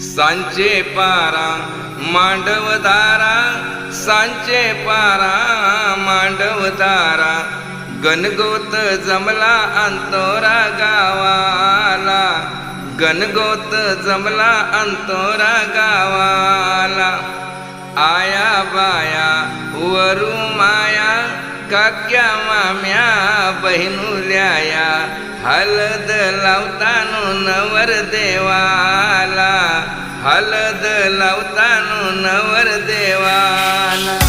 सांचे पारा मांडव तारा सांचे पारा मांडवधारा गणगोत जमला अंतोरा गावाला. गणगोत जमला अंतोरा गावाला. आया बाया वरू माया काक्या माम्या बहिनुल्याया हलद लावतानो नवर देवाला. હલદ લાવતાનું નવર દેવાના.